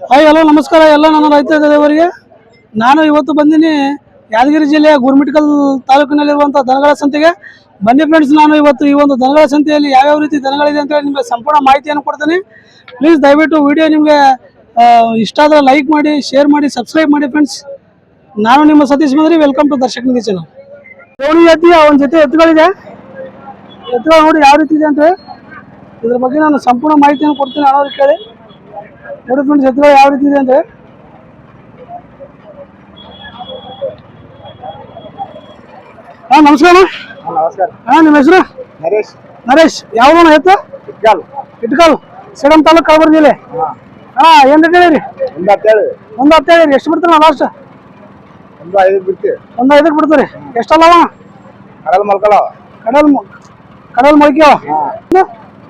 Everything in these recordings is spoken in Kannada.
ಹಾಯ್, ಹಲೋ, ನಮಸ್ಕಾರ. ಎಲ್ಲ ನನ್ನ ರೈತ ದೇವರಿಗೆ. ನಾನು ಇವತ್ತು ಬಂದಿನಿ ಯಾದಗಿರಿ ಜಿಲ್ಲೆಯ ಗುರ್ಮಿಟ್ಕಲ್ ತಾಲೂಕಿನಲ್ಲಿರುವಂಥ ದನಗಳ ಸಂತೆಗೆ. ಬನ್ನಿ ಫ್ರೆಂಡ್ಸ್ ನಾನು ಇವತ್ತು ಈ ಒಂದು ದನಗಳ ಸಂತೆಯಲ್ಲಿ ಯಾವ್ಯಾವ ರೀತಿ ದನಗಳಿದೆ ಅಂತೇಳಿ ನಿಮಗೆ ಸಂಪೂರ್ಣ ಮಾಹಿತಿಯನ್ನು ಕೊಡ್ತೀನಿ. ಪ್ಲೀಸ್ ದಯವಿಟ್ಟು ವಿಡಿಯೋ ನಿಮಗೆ ಇಷ್ಟ ಆದರೆ ಲೈಕ್ ಮಾಡಿ ಶೇರ್ ಮಾಡಿ ಸಬ್ಸ್ಕ್ರೈಬ್ ಮಾಡಿ ಫ್ರೆಂಡ್ಸ್ ನಾನು ನಿಮ್ಮ Satish Mandri. Welcome to Darshak Nidhi channel ಕೋಣಿ ಎತ್ತಿ ಅವನ ಜೊತೆ ಎತ್ತುಗಳಿದೆ. ಎತ್ತುಗಳು ನೋಡಿ ಯಾವ ರೀತಿ ಇದೆ ಅಂತ ಇದ್ರ ಬಗ್ಗೆ ನಾನು ಸಂಪೂರ್ಣ ಮಾಹಿತಿಯನ್ನು ಕೊಡ್ತೀನಿ ಅನ್ನೋದಕ್ಕೆ ಕೇಳಿ ನೋಡಿ ಫ್ರೆಂಡ್ಸ್ ಎತ್ತುಗಳು ಯಾವ ರೀತಿ ಇದೆ ಅಂದ್ರೆ? ಹಾ ನಮಸ್ಕಾರ. ನಮಸ್ಕಾರ. ಹಾಂ ನಿಮ್ಮ ಹೆಸರು? ನರೇಶ್. ನರೇಶ್. ಯಾವ ಎತ್ತು? ಇಟ್ಕಾಲ್. ಇಟ್ಕಾಲ್. ಸಿಡಂ ತಾಲೂಕು ಕಲಬುರಗಿ ಜಿಲ್ಲೆ? ಹಾ. ಏನ್ ರೇಟ್ ಹೇಳಿರಿ ಒಂದು ಹೇಳಿ ಒಂದು ಹತ್ತು ಹೇಳಿರಿ ಎಷ್ಟು ಬಿಡ್ತೀರ ಲಾಸ್ಟ್ ಒಂದು ಐದು ಬಿಡ್ತೀವಿ. ಒಂದು ಐದಕ್ಕೆ ಬಿಡ್ತೀರಿ. ಎಷ್ಟಲ್ಲವ ಕಡಲ್ ಮಲ್ಕಳ ಕಡಲ್ ಕಡಲ್ ಮೊಳಕ್ಯಾವ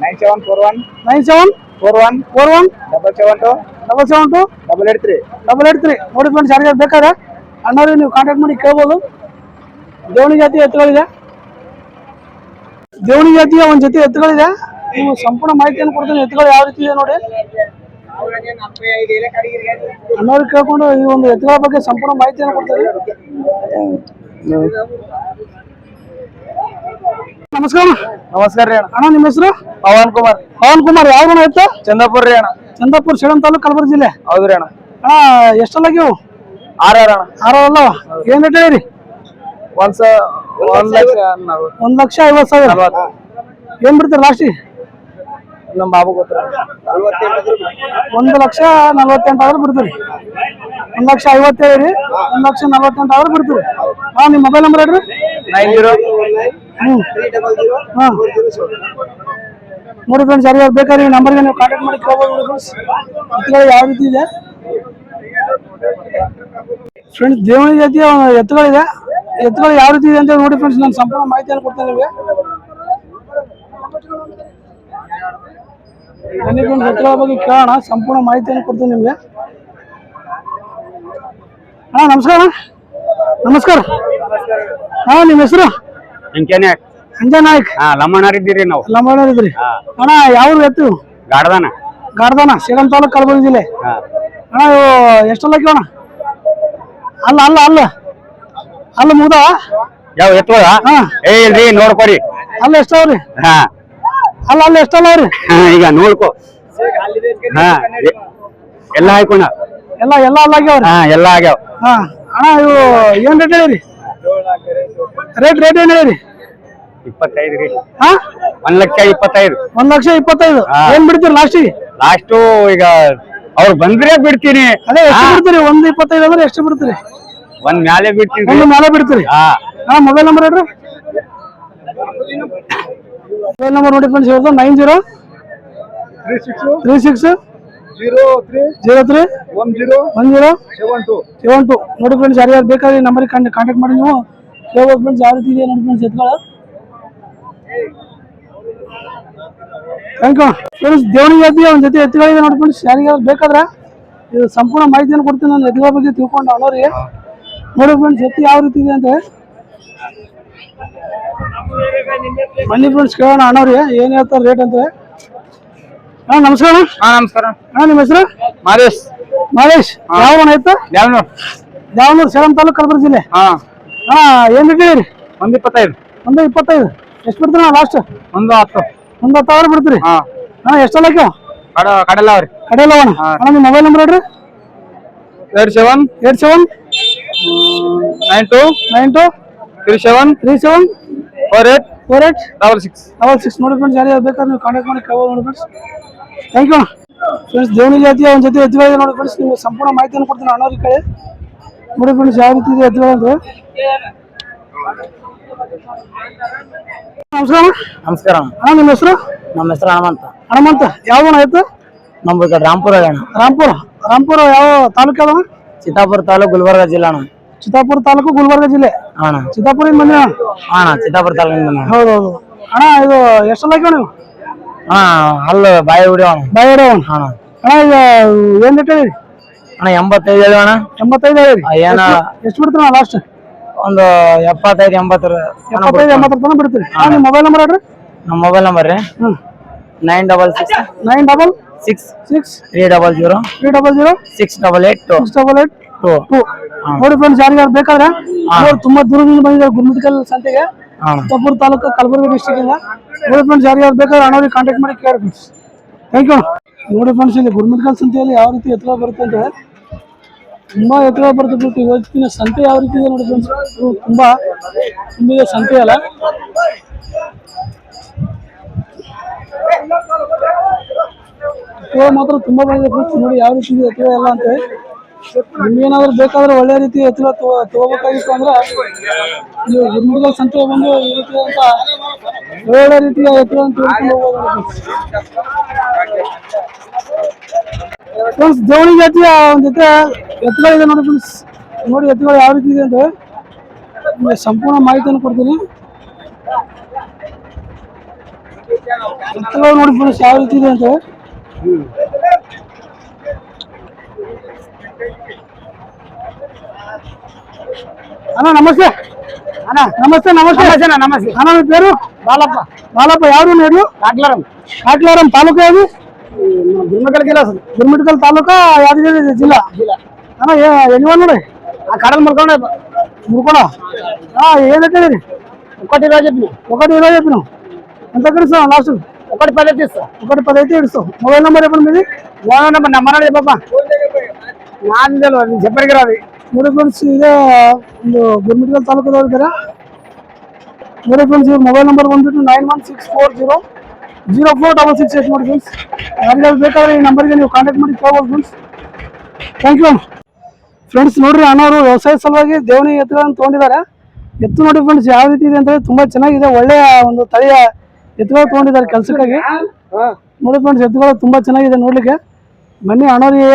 nine seven four one nine seven four one four one double seven two double seven two double eight three double eight three ನೋಡಿ ಫ್ರೆಂಡ್ಸ್ ಯಾರಿಗಾರು ಬೇಕಾದ್ರೆ ಅಣ್ಣವ್ರಿಗೆ ನೀವು ಕಾಂಟ್ಯಾಕ್ಟ್ ಮಾಡಿ ಕೇಳ್ಬೋದು. ದೇವಣಿ ಜಾತಿ ಎತ್ತುಗಳಿದೆ. ದೇವಣಿ ಜಾತಿಯ ಒಂದು ಜೊತೆ ಎತ್ತುಗಳಿದೆ. ನೀವು ಸಂಪೂರ್ಣ ಮಾಹಿತಿಯನ್ನು ಕೊಡ್ತೀನಿ ಎತ್ತುಗಳು ಯಾವ ರೀತಿ ಇದೆ ನೋಡಿ. ಅಣ್ಣವ್ರಿಗೆ ಕೇಳ್ಕೊಂಡು ಈ ಒಂದು ಎತ್ತುಗಳ ಬಗ್ಗೆ ಸಂಪೂರ್ಣ ಮಾಹಿತಿಯನ್ನು ಕೊಡ್ತೀನಿ. ನಮಸ್ಕಾರ. ನಮಸ್ಕಾರ ರೀ ಅಣ್ಣ. ಅಣ್ಣ ನಿಮ್ಮ ಹೆಸರು? ಪವನ್ ಕುಮಾರ್. ಪವನ್ ಕುಮಾರ್ ಯಾವ ಅಣ್ಣ ಇತ್ತು ಚಂದಾಪುರ ರೀ ಅಣ್ಣ. ಚಂದಾಪುರ ಸೇಡಂ ತಾಲೂಕು ಕಲಬುರಗಿ ಜಿಲ್ಲೆ? ಹೌದು ರೀ ಅಣ್ಣ. ಎಷ್ಟಲ್ಲ ಎಷ್ಟಲ್ಲಾಗ್ಯವು ಆರ್ ಆರ್ ಅಣ್ಣ. ಆರೋ ಅಲ್ಲವ ಏನ್ ರೇಟ್ ಹೇಳಿರಿ? ಒಂದ್ ಸ ಒಂದ್ ಲಕ್ಷ ಒಂದ್ ಲಕ್ಷ ಐವತ್ತು ಸಾವಿರ. ಏನ್ ಬಿಡ್ತೀರಿ ಲಾಸ್ಟಿಗೆ? ನಮ್ಮ ಬಾಬು ಗೊತ್ತಿರ. ಒಂದು ಲಕ್ಷ ನಲ್ವತ್ತೆಂಟು ಆದ್ರೆ ಬಿಡ್ತೀರಿ. ಒಂದ್ ಲಕ್ಷ ಐವತ್ತೇಳು ರೀ ಒಂದ್ ಲಕ್ಷ ನಲ್ವತ್ತೆಂಟು ಆದ್ರೆ ಬಿಡ್ತೀರಿ. ಹಾ ನಿಮ್ಮ ಮೊಬೈಲ್ ನಂಬರ್ ಹೇಳ್ರಿ. Nine zero. ಹ್ಞೂ ಹಾ. ನೋಡಿ ಫ್ರೆಂಡ್ಸ್ ಯಾರು ಬೇಕಾದ್ರೆ ಈ ನಂಬರ್ಗೆ ನೀವು ಕಾಂಟ್ಯಾಕ್ಟ್ ಮಾಡಿ ಕೇಳ್ಬೋದು ನೋಡಿ ಫ್ರೆಂಡ್ಸ್ ಎತ್ತುಗಳು ಯಾವ ರೀತಿ ಇದೆ? ಫ್ರೆಂಡ್ಸ್ ದೇವನ ಜಾತಿಯ ಎತ್ತುಗಳಿದೆ. ಎತ್ತುಗಳು ಯಾವ ರೀತಿ ಇದೆ ಅಂತ ನೋಡಿ ಫ್ರೆಂಡ್ಸ್ ನಾನು ಸಂಪೂರ್ಣ ಮಾಹಿತಿಯನ್ನು ಕೊಡ್ತೇನೆ ನಿಮಗೆ. ಫ್ರೆಂಡ್ಸ್ ಎತ್ತುಗಳ ಬಗ್ಗೆ ಕೇಳೋಣ ಸಂಪೂರ್ಣ ಮಾಹಿತಿಯನ್ನು ಕೊಡ್ತೀನಿ ನಿಮಗೆ. ಹಾ ನಮಸ್ಕಾರ ನಮಸ್ಕಾರ. ಹಾ ನಿಮ್ಮ ಹೆಸರು? ಇಂಕೇನೆ ಅಂಜನಾಯ್ಕ ಹಾ ಹಾ ಲಮ್ಮಣ್ಣರಿದ್ದೀರಿ ನಾವು. ಲಂಬಾಣಿ ಇದ್ರಿ ಅಣ್ಣ ಯಾವ ಎತ್ತು? ಗಾಡ್ದಾನ. ಗಾರ್ದಾನ ಸೇಡಂ ತಾಲೂಕು ಕಲಬುರಗಿ ಜಿಲ್ಲೆ. ಹಾ. ಅಣ್ಣ ಇವು ಎಷ್ಟಲ್ಲ ಅಣ್ಣ ಅಲ್ಲ ಅಲ್ಲ ಅಲ್ಲ. ಅಲ್ಲ ಮುಗ್ದ ಯಾವ ಎತ್ತು ಹಾ. ಏ ಇಲ್ರಿ ನೋಡ್ಕೊರಿ. ಅಲ್ಲ ಎಷ್ಟವ್ರಿ? ಹಾ. ಅಲ್ಲ ಅಲ್ಲ ಎಷ್ಟಲ್ಲ ರೀ ಹಾ, ಈಗ ನೋಡ್ಕೋ. ಹಾ ಎಲ್ಲ ಹಾಕೋಣ ಎಲ್ಲ ಎಲ್ಲ ಅಲ್ಲ ಆಗ್ಯಾವ ಹಾ ಎಲ್ಲ ಆಗ್ಯಾವ. ಹಾ ಅಣ್ಣ ಇವು ಏನ್ ರೇಟ್ ಹೇಳಿರಿ? ರೇಟ್ ರೇಟ್ ಏನ್ ಹೇಳಿರಿ? ಇಪ್ಪತ್ತೈದು ರೀ. ಹಾ? ಒಂದ್ ಲಕ್ಷ ಇಪ್ಪತ್ತೈದು. ಒಂದ್ ಲಕ್ಷ ಇಪ್ಪತ್ತೈದು. ಏನ್ ಬಿಡ್ತೀರಿ ಲಾಸ್ಟಿಗೆ ಲಾಸ್ಟು ಈಗ ಅವ್ರು ಬಂದ್ರೆ ಬಿಡ್ತೀನಿ. ಅದೇ ಎಷ್ಟು ಬಿಡ್ತೀರಿ? ಒಂದ್ ಇಪ್ಪತ್ತೈದು ಅಂದ್ರೆ ಎಷ್ಟು ಬಿಡ್ತೀರಿ? ಒಂದ್ ಮ್ಯಾಲೆ ಬಿಡ್ತೀನಿ ಒಂದು ಮೇಲೆ ಬಿಡ್ತೀರಿ? ಹಾ. ಹಾ ಮೊಬೈಲ್ ನಂಬರ್ ಹೇಳ್ರಿ. ಮೊಬೈಲ್ ನಂಬರ್ ನೋಡಿ friends ಹೇಳ್ದು nine zero three six three six zero three zero three one zero one zero seven two seven two ನೋಡಿ ಫ್ರೆಂಡ್ಸ್ ಯಾರ್ಯಾರು ಬೇಕಾದ್ರೆ ನಂಬರಿಗೆ ಕಾಂಟ್ಯಾಕ್ಟ್ ಮಾಡಿ ನೀವು. ಹೇಳ್ಬೋದು ಫ್ರೆಂಡ್ಸ್ ಯಾವ ರೀತಿ ಇದೆ ನೋಡಿ ಫ್ರೆಂಡ್ಸ್ ಎತ್ಗಳ ಥ್ಯಾಂಕ್ ಯು ಫ್ರೆಂಡ್ಸ್ ದೇವಣಿ ಜಾತಿಯ ಅವ್ನ ಜೊತೆ ಎತ್ತುಗಳಿದೆ ನೋಡಿ ಫ್ರೆಂಡ್ಸ್ ಯಾರಿಗಾದ್ರು ಬೇಕಾದ್ರೆ ಇದು ಸಂಪೂರ್ಣ ಮಾಹಿತಿಯನ್ನು ಕೊಡ್ತೀನಿ ನಾನು ಎತ್ತುಗಳ ಬಗ್ಗೆ ತಿಳ್ಕೊಂಡು ಅನ್ನೋರಿಗೆ. ನೋಡಿ ಫ್ರೆಂಡ್ಸ್ ಎತ್ತಿ ಯಾವ ರೀತಿ ಇದೆ ಅಂತ ಬನ್ನಿ ಫ್ರೆಂಡ್ಸ್ ಕೇಳೋಣ. ಅಣ್ಣವ್ರಿಗೆ ಏನು ಹೇಳ್ತಾರೆ ರೇಟ್ ಅಂತ? ಹಾ ನಮಸ್ಕಾರ. ಹಾ ನಮಸ್ಕಾರ. ಹಾ ನಿಮ್ಮ ಹೆಸರು? ಮಹೇಶ್. ಮಹೇಶ್ ಯಾವ ಅಣ್ಣ ಆಯ್ತು? ಯಾವ್ನು ದಾವಣಗೆರೆ ಸೇಲಂ ತಾಲೂಕು ಕಲಬುರಗಿ ಜಿಲ್ಲೆ? ಹಾ. ಹಾ ಏನ್ ಬಿಟ್ಟಿರಿ ಒಂದ್ ಇಪ್ಪತ್ತೈದು. ಒಂದು ಇಪ್ಪತ್ತೈದು. ಎಷ್ಟು ಬಿಡ್ತೀರ ಲಾಸ್ಟ್ ಒಂದು ಹತ್ತು. ಒಂದು ಹತ್ತು ಸಾವಿರ ಬಿಡ್ತೀರಿ? ಹಾ. ಹಾ ಎಷ್ಟಲ್ಲ ಕಡಲ ಅವ್ರಿ. ಕಡಲ ಅಣ್ಣ ನಿಮ್ಮ ಮೊಬೈಲ್ ನಂಬರ್ ಹೇಳ್ರಿ. Eight seven. Eight seven. Nine two. Nine two. Three seven three seven four eight four eight double six. Double six ನೋಡಿ ಫ್ರೆಂಡ್ಸ್ ಯಾರು ಬೇಕಾದ್ರೆ ನೀವು ಕಾಂಟ್ಯಾಕ್ಟ್ ಮಾಡಿ ಕೇಳ್ಬೋದು ನೋಡಿ friends. Thank you friends Deoni ಜಾತಿಯ ಒಂದು ಜೊತೆ ಎತ್ತುಗಳಿದೆ ನೋಡಿ ಫ್ರೆಂಡ್ಸ್ ನಿಮಗೆ ಸಂಪೂರ್ಣ ಮಾಹಿತಿಯನ್ನು ಕೊಡ್ತೀನಿ ಅಣ್ಣವ್ರಿಗೆ ಕಡೆ. ನೋಡಿ ಫ್ರೆಂಡ್ಸ್ ಯಾವ ರೀತಿ ಇದೆ ಎತ್ತುಗಳು ಅಂದ್ರೆ. ನಮಸ್ಕಾರ ಅಣ್ಣ. ನಮಸ್ಕಾರ ಅಣ್ಣ. ನಿಮ್ಮ ಹೆಸರು? ನಮ್ಮ ಹೆಸರು ಹನುಮಂತ. ಹನುಮಂತ. ಯಾವ ಅಣ್ಣ ಆಯ್ತು? ನಮ್ಮ ಕಡೆ ರಾಮ್ಪುರ ಅಣ್ಣ. ರಾಮ್ಪುರ. ರಾಮ್ಪುರ ಯಾವ ತಾಲೂಕು ಅದ? ಚಿತ್ತಾಪುರ ತಾಲೂಕು ಗುಲ್ಬರ್ಗ ಜಿಲ್ಲೆ ಅಣ್ಣ. ಚಿತ್ತಾಪುರ ತಾಲೂಕು ಗುಲ್ಬರ್ಗ ಜಿಲ್ಲೆ. ಅಣ್ಣ. ಚಿತ್ತಾಪುರದಿಂದ ಬಂದಿನ ಅಣ್ಣ? ಚಿತ್ತಾಪುರ ತಾಲೂಕಿಂದ ಹೌದು ಹೌದು. ಅಣ್ಣ ಇದು ಎಷ್ಟು ಹಾಕ್ಯಾವ ನೀವು? ಅಣ್ಣ ಅಲ್ಲ ಬಾಯಿ ಹೊಡಿಯೋ ಬಾಯಿ ಬಾಯ್ ಅಣ್ಣ? ಅಣ್ಣ. ಈಗ ಏನ್ ರೇಟ್ ಹೇಳಿರಿ ಅಣ್ಣ ಎಂಬತ್ತೈದು ಹೇಳಿ ಅಣ್ಣ. ಎಂಬತ್ತೈದು ಹೇಳಿ ಏನ ಎಷ್ಟು ಬಿಡ್ತೀರ ಲಾಸ್ಟ್ ಒಂದು ಎಪ್ಪತ್ತೈದು ಎಂಬತ್ತರ ಎಪ್ಪತ್ತೈದು ಎಂಬತ್ತರ ತನಕ ಬಿಡ್ತೀರಿ. ನಿಮ್ಮ ಮೊಬೈಲ್ ನಂಬರ್ ಹೇಳ್ರಿ. ನಮ್ಮ ಮೊಬೈಲ್ ನಂಬರ್ ರೀ? Nine double six nine double six six three double zero three double zero six double eight two six double eight two. Two. ನೋಡಿ ಫ್ರೆಂಡ್ಸ್ ಯಾರಿಗಾರು ಬೇಕಾದ್ರೆ ಅವ್ರು ತುಂಬಾ ದೂರದಿಂದ ಬಂದಿದ್ದಾರೆ ಗುರುಮಿಟ್ಕಲ್ ಸಂತೆಗೆ. ತಪ್ಪೂರು ತಾಲೂಕು ಕಲಬುರಗಿ ಡಿಸ್ಟಿಕ್ ಇಂದ. ನೋಡಿ ಫ್ರೆಂಡ್ಸ್ ಯಾರಿಗಾರು ಬೇಕಾದ್ರೆ ಅಣ್ಣವ್ರಿಗೆ ಕಾಂಟ್ಯಾಕ್ಟ್ ಮಾಡಿ ಕೇಳಿ ಫ್ರೆಂಡ್ಸ್ ಥ್ಯಾಂಕ್ ಯು ನೋಡಿ ಫ್ರೆಂಡ್ಸ್ ಇಲ್ಲಿ ಗುರುಮಿಟ್ಕಲ್ ಸಂತೆಯಲ್ಲಿ ಯಾವ ರೀತಿ ಎತ್ತರ ಬರುತ್ತೆ ಅಂತ ತುಂಬಾ ಎತ್ತರ ಬರುತ್ತೆ ಬಿಟ್ಟು ಇವತ್ತಿನ ಸಂತೆ ಯಾವ ರೀತಿ ಇದೆ ನೋಡಿ ಫ್ರೆಂಡ್ಸ್ ತುಂಬಾ ತುಂಬಿದೆ ಸಂತೆ ಅಲ್ಲ. ಮಾತ್ರ ತುಂಬಾ ಬಂದಿದೆ ಫ್ರೆಂಡ್ಸ್ ನೋಡಿ ಯಾವ ರೀತಿ ಇದೆ ಎತ್ತುಗಳು ಎಲ್ಲ ಅಂತ ನಿಮ್ಗೇನಾದ್ರೂ ಬೇಕಾದ್ರೆ ಒಳ್ಳೆ ರೀತಿ ಎತ್ತಲ ತಗೋ- ತಗೋಬೇಕಾಗಿತ್ತು ಅಂದ್ರೆ ನೀವು ಸಂತೆ ಬಂದು ಈ ರೀತಿಯಾದಂತ ಒಳ್ಳೆ ರೀತಿಯ ಹೋಗ್ಬೋದು ಫ್ರೆಂಡ್ಸ್ ದೇವಳಿ ಜಾತಿಯ ಒಂದ್ ಜೊತೆ ಇದೆ ನೋಡಿ ಫ್ರೆಂಡ್ಸ್. ನೋಡಿ ಎತ್ತುಗಳು ಯಾವ ರೀತಿ ಇದೆ ಅಂತ ಸಂಪೂರ್ಣ ಮಾಹಿತಿಯನ್ನು ಕೊಡ್ತೀನಿ. ಎತ್ತುಗಳು ನೋಡಿ ಫ್ರೆಂಡ್ಸ್, ಯಾವ ರೀತಿ ಇದೆ ಅಂತ అన్న నమస్తే. అన్న నమస్తే నమస్తే. అన్న నమస్తే. అన్న మీ పేరు? బాలప్ప. బాలప్ప ఎవరు మీరు? కాట్లారం కాట్లారం తాలూకా ఏది? దుర్మిటల్ జిల్లా దుర్మిటికల్ తాలూకా యాదగిరి జిల్లా? అన్న ఎన్ని వాళ్ళు ఆ కడలు మురుకుండా మురుకుండా ఏదైతే ఒకటి ఇరవై చెప్పిన. ఒకటి ఇరవై చెప్పిన. ఎంత కడుస్తావు లాస్ట్? ఒకటి పది అయితే ఇస్తాం. ఒకటి పది అయితే ఇస్తాం మొబైల్ నెంబర్ చెప్పండి మీది? మొబైల్ నెంబర్ నెంబర్ చెప్పప్ప ನಾನಿದಲ್ವ ಜಬ್ಬರ್ಗಿರ ಮುರುಗುಂಡ್ಸ್ ಇದೆ ಒಂದು ಗುರುಮಿಟ್ಗಲ್ ತಾಲೂಕದವ್ರು ಇದ್ದಾರೆ ಮುರುಗುಂಡ್ಸ್ ಮೊಬೈಲ್ ನಂಬರ್ ಬಂದ್ಬಿಟ್ಟು nine one six four zero zero four double six eight ಮಾಡಿ ಫ್ರೆಂಡ್ಸ್ ಯಾರಿಗಾದ್ರು ಬೇಕಾದ್ರೆ ಈ ನಂಬರ್ಗೆ ನೀವು ಕಾಂಟ್ಯಾಕ್ಟ್ ಮಾಡಿ ತಗೋಬೋದು ಫ್ರೆಂಡ್ಸ್ ಥ್ಯಾಂಕ್ ಯು ಫ್ರೆಂಡ್ಸ್ ನೋಡ್ರಿ ಅಣ್ಣವರು ವ್ಯವಸಾಯ ಸಲುವಾಗಿ ದೇವನಿ ಎತ್ತುಗಳನ್ನು ತೊಗೊಂಡಿದ್ದಾರೆ. ಎತ್ತು ನೋಡಿ ಫ್ರೆಂಡ್ಸ್ ಯಾವ ರೀತಿ ಇದೆ ಅಂತಂದ್ರೆ ತುಂಬಾ ಚೆನ್ನಾಗಿದೆ. ಒಳ್ಳೆಯ ಒಂದು ತಳಿಯ ಎತ್ತುಗಳು ತೊಗೊಂಡಿದ್ದಾರೆ ಕೆಲಸಕ್ಕಾಗಿ. ನೋಡಿ ಫ್ರೆಂಡ್ಸ್ ಎತ್ತುಗಳು ತುಂಬಾ ಚೆನ್ನಾಗಿದೆ ನೋಡಲಿಕ್ಕೆ. ಬನ್ನಿ ಅಣ್ಣವ್ರಿಗೆ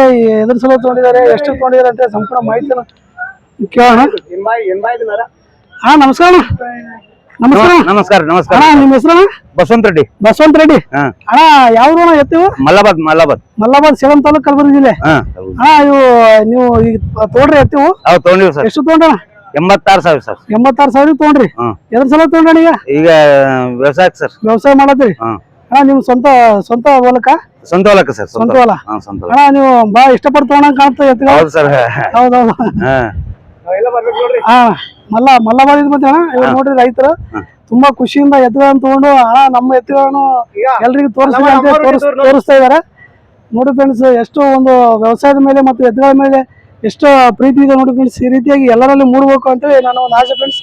ಎದುರು ಸಲ ತೊಗೊಂಡಿದ್ದಾರೆ ಎಷ್ಟು ತೊಗೊಂಡಿದ್ದಾರೆ ಅಂತ ಸಂಪೂರ್ಣ ಮಾಹಿತಿ ಕೇಳೋಣ. ಹಾ ನಮಸ್ಕಾರ. ನಮಸ್ಕಾರ ನಮಸ್ಕಾರ ನಮಸ್ಕಾರ. ಅಣ್ಣ ನಿಮ್ಮ ಹೆಸರು ಬಸವಂತ ರೆಡ್ಡಿ. ಬಸವಂತ ರೆಡ್ಡಿ. ಹಾ. ಅಣ್ಣ ಯಾವ ಎತ್ತಿವು ಮಲ್ಲಾಬಾದ್ ಮಲ್ಲಾಬಾದ್. ಮಲ್ಲಾಬಾದ್ ಸೇಲಂ ತಾಲೂಕು ಕಲಬುರಗಿ ಜಿಲ್ಲೆ. ಹಾ. ಇವು ನೀವು ಈಗ ತೋಡ್ರಿ ಎತ್ತಿವು. ಅವ್ ತಗೊಂಡಿವಿ ಸರ್. ಎಷ್ಟು ತೊಗೊಂಡ ಎಂಬತ್ತಾರು ಸಾವಿರ ಸರ್. ಎಂಬತ್ತಾರು ಸಾವಿರ ತೊಗೊಂಡ್ರಿ. ಎದ್ರ ಸಲ ತೊಗೊಂಡ್ರಣ ಈಗ? ಈಗ ವ್ಯವಸಾಯಕ್ಕೆ ಸರ್. ವ್ಯವಸಾಯ ಮಾಡತ್ತೀರಿ? ಹಾ. ಅಣ್ಣ ನಿಮ್ ಸ್ವಂತ ಸ್ವಂತ ಹೊಲಕ್ಕ? ಸ್ವಂತ ಹೊಲಕ್ಕೆ ಸರ್ ಸ್ವಂತ ಹೊಲ? ಅಣ್ಣ ನೀವು ಬಾ ಇಷ್ಟಪಟ್ಟು ತೊಗೊಂಡಂಗ್ ಕಾಣ್ತದೆ ಎತ್ತುಗಳು ಹೌದು ಸರ್ ಹೌದೌದು ಹಾ. ಹಾ. ಮಲ್ಲ ಮಲ್ಲಬಾದ್ ಮತ್ತೆ ಅಣ್ಣ ಇವ್ರು ನೋಡ್ರಿ ರೈತರು. ತುಂಬಾ ಖುಷಿಯಿಂದ ಎತ್ತುಗಳನ್ನ ತಗೊಂಡು ಅಣ್ಣ ನಮ್ಮ ಎತ್ತುಗಳನ್ನು ಎಲ್ರಿಗೂ ತೋರಿಸ್ಲಿ ಅಂತ ತೋರಿಸ್ತಾ ಇದಾರೆ. ನೋಡಿ ಫ್ರೆಂಡ್ಸ್ ಎಷ್ಟು ಒಂದು ವ್ಯವಸಾಯದ ಮೇಲೆ ಮತ್ತು ಎತ್ತುಗಳ ಮೇಲೆ ಎಷ್ಟು ಪ್ರೀತಿ ಇದೆ ನೋಡಿ ಫ್ರೆಂಡ್ಸ್ ಈ ರೀತಿಯಾಗಿ ಎಲ್ಲರಲ್ಲಿ ಮೂಡಬೇಕು ಅಂತೇಳಿ ನಾನು ಒಂದು ಆಸೆ ಫ್ರೆಂಡ್ಸ್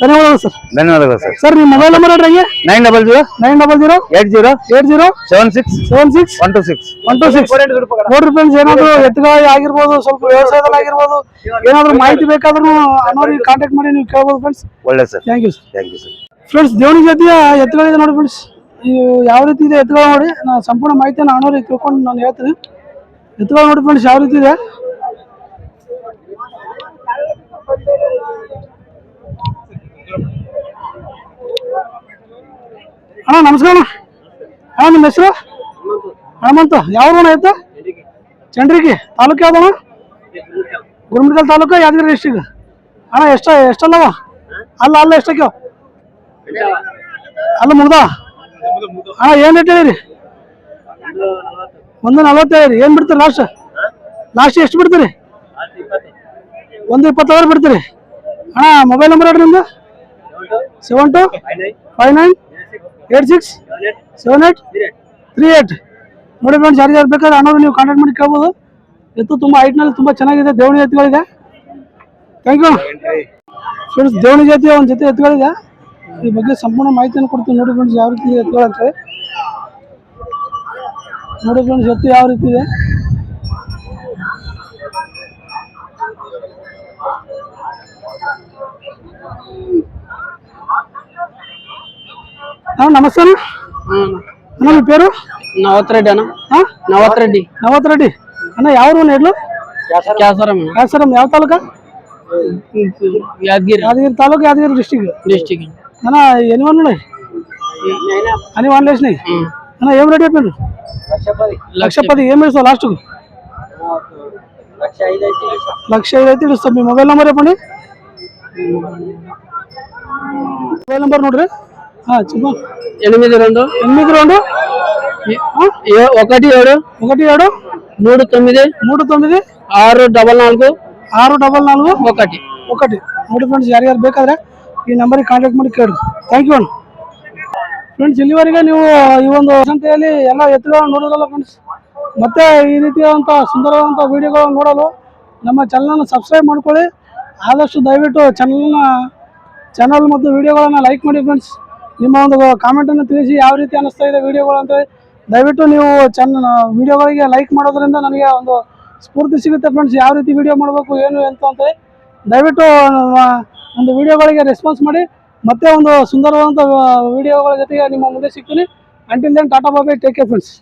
ಧನ್ಯವಾದಗಳು ಸರ್. ಧನ್ಯವಾದಗಳು ಸರ್. ಸರ್ ನಿಮ್ಮ ಮೊಬೈಲ್ ನಂಬರ್ ಹೇಳ್ರಿ ಹಂಗೆ. Nine double zero nine double zero eight zero eight zero seven six seven six one two six. One two six. ನೋಡ್ರಿ ಫ್ರೆಂಡ್ಸ್ ಏನಾದ್ರು ಎತ್ತುಗಾಯಿ ಆಗಿರ್ಬೋದು ಸ್ವಲ್ಪ ವ್ಯವಸಾಯದಲ್ಲಿ ಆಗಿರ್ಬೋದು ಏನಾದ್ರು ಮಾಹಿತಿ ಬೇಕಾದ್ರೂ ಅನ್ನೋರಿಗೆ ಕಾಂಟ್ಯಾಕ್ಟ್ ಮಾಡಿ ನೀವು ಕೇಳ್ಬೋದು ಫ್ರೆಂಡ್ಸ್ ಒಳ್ಳೆ sir. Thank you sir thank you sir friends Deoni ಜೊತೆಯ ಎತ್ತುಗಳಿದೆ ನೋಡಿ ಫ್ರೆಂಡ್ಸ್ ಇವು ಯಾವ ರೀತಿ ಇದೆ ಎತ್ತುಗಳು ನೋಡಿ ನಾನು ಸಂಪೂರ್ಣ ಮಾಹಿತಿಯನ್ನು ಅನ್ನೋರಿಗೆ ತಿಳ್ಕೊಂಡು ನಾನು ಹೇಳ್ತೀನಿ. ಎತ್ತುಗಳು ನೋಡಿ ಫ್ರೆಂಡ್ಸ್ ಯಾವ ರೀತಿ ಇದೆ? ನಮಸ್ಕಾರ. ಅಣ್ಣ ನಿಮ್ಮ ಹೆಸರು? ಹನುಮಂತ. ಯಾವ ಆಯ್ತು ಚಂಡ್ರಿಗಿ. ತಾಲೂಕು ಯಾವ್ದಣ ಗುರುಮಿಟ್ಕಲ್ ತಾಲೂಕು ಯಾದಗಿರಿ ಡಿಸ್ಟಿಕ್ ಅಣ್ಣ, ಎಷ್ಟ, ಎಷ್ಟಲ್ಲವ? ಅಲ್ಲ ಅಲ್ಲ, ಎಷ್ಟಕ್ಕೆ? ಅಲ್ಲ, ಮುಗ್ದ? ಅಣ್ಣ, ಏನು ರೇಟ್ ಹೇಳಿರಿ? ಒಂದು ನಲ್ವತ್ತೈದು ಏನ್ ಬಿಡ್ತೀರಿ ಲಾಸ್ಟ್ ಲಾಸ್ಟ್ ಎಷ್ಟು ಬಿಡ್ತೀರಿ? ಒಂದು ಇಪ್ಪತ್ತಾರು ಬಿಡ್ತೀರಿ. ಅಣ್ಣ ಮೊಬೈಲ್ ನಂಬರ್ ಹೇಳ್ರಿ ನಿಮ್ದು? Seven two five nine eight six seven eight three eight ನೋಡಿ ಫ್ರೆಂಡ್ಸ್ ಯಾರಿಗಾರು ಬೇಕಾದ್ರೆ ಅಣ್ಣವ್ರು ನೀವು ಕಾಂಟ್ಯಾಕ್ಟ್ ಮಾಡಿ ಕೇಳ್ಬೋದು. ಎತ್ತು ತುಂಬ ಹೈಟ್ನಲ್ಲಿ ತುಂಬ ಚೆನ್ನಾಗಿದೆ ದೇವಣಿ ಎತ್ತುಗಳಿದೆ. ಥ್ಯಾಂಕ್ ಯು ಫ್ರೆಂಡ್ಸ್ ದೇವಣಿ ಜಾತಿಯ ಒಂದು ಜೊತೆ ಎತ್ತುಗಳಿದೆ. ಈ ಬಗ್ಗೆ ಸಂಪೂರ್ಣ ಮಾಹಿತಿಯನ್ನು ಕೊಡ್ತೀವಿ ನೋಡಿ ಫ್ರೆಂಡ್ಸ್ ಯಾವ ರೀತಿ ಇದೆ ಎತ್ತುಗಳು ಅಂತ ಹೇಳಿ. ನೋಡಿ ಫ್ರೆಂಡ್ಸ್ ಎತ್ತು ಯಾವ ರೀತಿ ಇದೆ. ಹಾ ನಮಸ್ತೆ ಅಣ್ಣ ಅಣ್ಣ ನಿಮ್ಮ పేరు ನವತ್ ರೆಡ್ಡಿ ಅಣ್ಣ ಹಾ ನವತ್ ರೆಡ್ಡಿ ನವತ್ ರೆಡ್ಡಿ ಅಣ್ಣ ಯಾವ ಊರು ಹೇಳು ಕ್ಯಾಸರಂ ಕಾಸರಂ ಯಾವ ತಾಲೂಕ ಯಾದಗಿರಿ ಯಾದಗಿರಿ ತಾಲೂಕು ಯಾದಗಿರಿ ಡಿಸ್ಟಿಕ್ డిస్టిక్ అన్న ఎన్ని వందలు ఉన్నాయి అన్ని వందలు వేసినాయి అన్న ఏం రేట్ చెప్పారు లక్ష పది ఏం వేస్తావు లాస్ట్కు లక్ష ఐదు అయితే ఇస్తాం మీ మొబైల్ నెంబర్ చెప్పండి మొబైల్ నెంబర్ ನೋಡ್ರಿ ಹಾಂ చెప్పు ఎనిమిది రెండు ఎనిమిది రెండు ఏ- ఒకటి ఏడు ఒకటి ఏడు మూడు తొమ్మిది మూడు తొమ్మిది ఆరు డబల్ నాలుగు ಆರು ಡಬಲ್ ನಾಲ್ಕು ఒకటి ఒకటి ನೋಡಿ ಫ್ರೆಂಡ್ಸ್ ಯಾರ್ಯಾರು ಬೇಕಾದ್ರೆ ಈ ನಂಬರಿಗೆ ಕಾಂಟ್ಯಾಕ್ಟ್ ಮಾಡಿ ಕೇಳಿ ಥ್ಯಾಂಕ್ ಯು ಅಣ್ಣ ಫ್ರೆಂಡ್ಸ್ ಇಲ್ಲಿವರೆಗೆ ನೀವು ಈ ಒಂದು ಸಂತೆಯಲ್ಲಿ ಎಲ್ಲ ಎತ್ತುಗಳನ್ನು ನೋಡೋದಲ್ಲ ಫ್ರೆಂಡ್ಸ್ ಮತ್ತೆ ಈ ರೀತಿಯಾದಂಥ ಸುಂದರವಾದಂಥ ವಿಡಿಯೋಗಳನ್ನು ನೋಡಲು ನಮ್ಮ ಚಾನಲನ್ನು ಸಬ್ಸ್ಕ್ರೈಬ್ ಮಾಡ್ಕೊಳ್ಳಿ ಆದಷ್ಟು ದಯವಿಟ್ಟು ಚಾನಲ್ನ ಚಾನಲ್ ಮತ್ತು ವಿಡಿಯೋಗಳನ್ನು ಲೈಕ್ ಮಾಡಿ ಫ್ರೆಂಡ್ಸ್ ನಿಮ್ಮ ಒಂದು ಕಾಮೆಂಟನ್ನು ತಿಳಿಸಿ ಯಾವ ರೀತಿ ಅನಿಸ್ತಾ ಇದೆ ವಿಡಿಯೋಗಳು ಅಂತ ದಯವಿಟ್ಟು ನೀವು ಚೆನ್ನ ವಿಡಿಯೋಗಳಿಗೆ ಲೈಕ್ ಮಾಡೋದ್ರಿಂದ ನನಗೆ ಒಂದು ಸ್ಫೂರ್ತಿ ಸಿಗುತ್ತೆ ಫ್ರೆಂಡ್ಸ್ ಯಾವ ರೀತಿ ವಿಡಿಯೋ ಮಾಡಬೇಕು, ಏನು ಅಂತ ಅಂತೇಳಿ ದಯವಿಟ್ಟು ಒಂದು ವಿಡಿಯೋಗಳಿಗೆ ರೆಸ್ಪಾನ್ಸ್ ಮಾಡಿ. ಮತ್ತೆ ಒಂದು ಸುಂದರವಾದಂಥ ವಿಡಿಯೋಗಳ ಜೊತೆಗೆ ನಿಮ್ಮ ಮುಂದೆ ಸಿಗ್ತೀನಿ. Until then tata bye take care friends